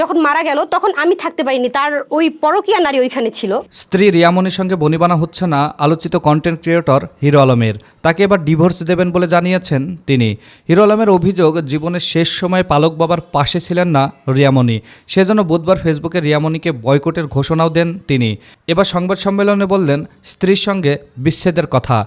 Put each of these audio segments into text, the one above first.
যখন মারা গেল, তখন আমি থাকতে পারিনি। তার ওই পরকীয়া নারী ওইখানে ছিল। স্ত্রী রিয়ামনির সঙ্গে বনিবানা হচ্ছে না, আলোচিত কন্টেন্ট ক্রিয়েটর হিরো আলমের। তাকে এবার ডিভোর্স দেবেন বলে জানিয়েছেন তিনি। হিরো আলমের অভিযোগ, জীবনের শেষ সময়ে পালক বাবার পাশে ছিলেন না রিয়ামনি। সেজন্য বুধবার ফেসবুকে রিয়ামনিকে বয়কটের ঘোষণাও দেন তিনি। এবার সংবাদ সম্মেলনে বললেন, স্ত্রীর সঙ্গে বিচ্ছেদের কথা।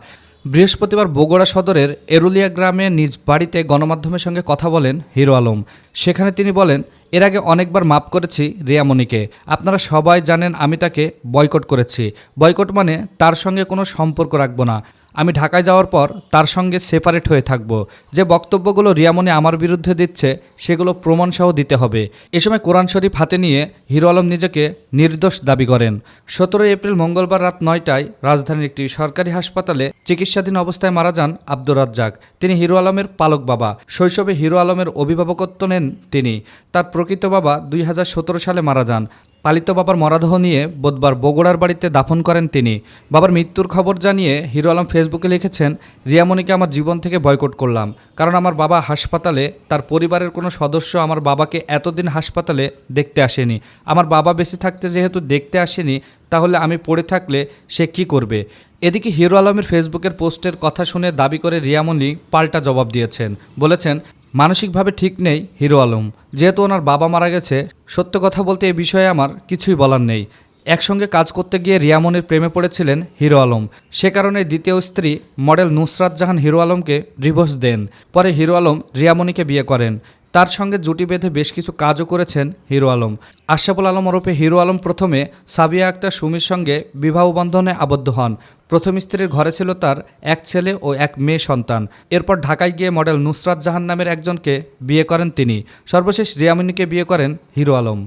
বৃহস্পতিবার বগুড়া সদরের এরুলিয়া গ্রামে নিজ বাড়িতে গণমাধ্যমের সঙ্গে কথা বলেন হিরো আলম। সেখানে তিনি বলেন এর আগে অনেকবার মাপ করেছি রিয়ামণিকে আপনারা সবাই জানেন আমি তাকে বয়কট করেছি। বয়কট মানে তার সঙ্গে কোনো সম্পর্ক রাখব না। আমি ঢাকায় যাওয়ার পর তার সঙ্গে সেপারেট হয়ে থাকব। যে বক্তব্যগুলো রিয়ামণি আমার বিরুদ্ধে দিচ্ছে, সেগুলো প্রমাণসহ দিতে হবে। এ সময় কোরআন শরীফ হাতে নিয়ে হিরো আলম নিজেকে নির্দোষ দাবি করেন। সতেরোই এপ্রিল মঙ্গলবার রাত নয়টায় রাজধানীর একটি সরকারি হাসপাতালে চিকিৎসাধীন অবস্থায় মারা যান আব্দুর রাজ্জাক। তিনি হিরো আলমের পালক বাবা। শৈশবে হিরো আলমের অভিভাবকত্ব নেন তিনি। তার প্রকৃত বাবা দুই হাজার সতেরো সালে মারা যান। পালিত বাবার মরাদেহ নিয়ে বুধবার বগুড়ার বাড়িতে দাফন করেন তিনি। বাবার মৃত্যুর খবর জানিয়ে হিরো আলম ফেসবুকে লিখেছেন রিয়ামণিকে আমার জীবন থেকে বয়কট করলাম। কারণ আমার বাবা হাসপাতালে, তার পরিবারের কোনো সদস্য আমার বাবাকে এতদিন হাসপাতালে দেখতে আসেনি। আমার বাবা বেঁচে থাকতে যেহেতু দেখতে আসেনি, তাহলে আমি পড়ে থাকলে সে কি করবে? এদিকে হিরো আলমের ফেসবুকের পোস্টের কথা শুনে দাবি করে রিয়ামণি পাল্টা জবাব দিয়েছেন। বলেছেন মানসিকভাবে ঠিক নেই হিরো আলম। যেহেতু ওনার বাবা মারা গেছে, সত্য কথা বলতে এ বিষয়ে আমার কিছুই বলার নেই। একসঙ্গে কাজ করতে গিয়ে রিয়ামনির প্রেমে পড়েছিলেন হিরো আলম। সে কারণে দ্বিতীয় স্ত্রী মডেল নুসরাত জাহান হিরো আলমকে ডিভোর্স দেন। পরে হিরো আলম রিয়ামনিকে বিয়ে করেন। তার সঙ্গে জুটি বেঁধে বেশ কিছু কাজও করেছেন হিরো আলম। আশরাফুল আলম ওরফে হিরো আলম প্রথমে সাবিয়া আক্তার সুমির সঙ্গে বিবাহ বন্ধনে আবদ্ধ হন। প্রথম স্ত্রীর ঘরে ছিল তার এক ছেলে ও এক মেয়ে সন্তান। এরপর ঢাকায় গিয়ে মডেল নুসরাত জাহান নামের একজনকে বিয়ে করেন তিনি। সর্বশেষ রিয়ামিনীকে বিয়ে করেন হিরো আলম।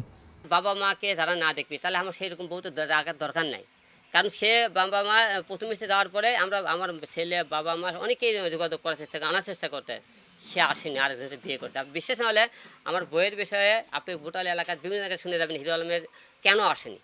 বাবা মাকে যারা না দেখবি, তাহলে আমার সেই রকম বহুত রাখার দরকার নাই। কারণ সে বাবা মা, প্রথম স্ত্রী যাওয়ার পরে আমরা, আমার ছেলে, বাবা মা অনেকেই যোগাযোগ করার চেষ্টা আনার চেষ্টা করতে। সে আসেনি আর একজনের বিয়ে করছে। আপনি বিশেষ না হলে আমার বইয়ের বিষয়ে আপনি ভোটাল এলাকার বিভিন্ন জায়গায় শুনে যাবেন, হিরো আলমের কেন আসেনি?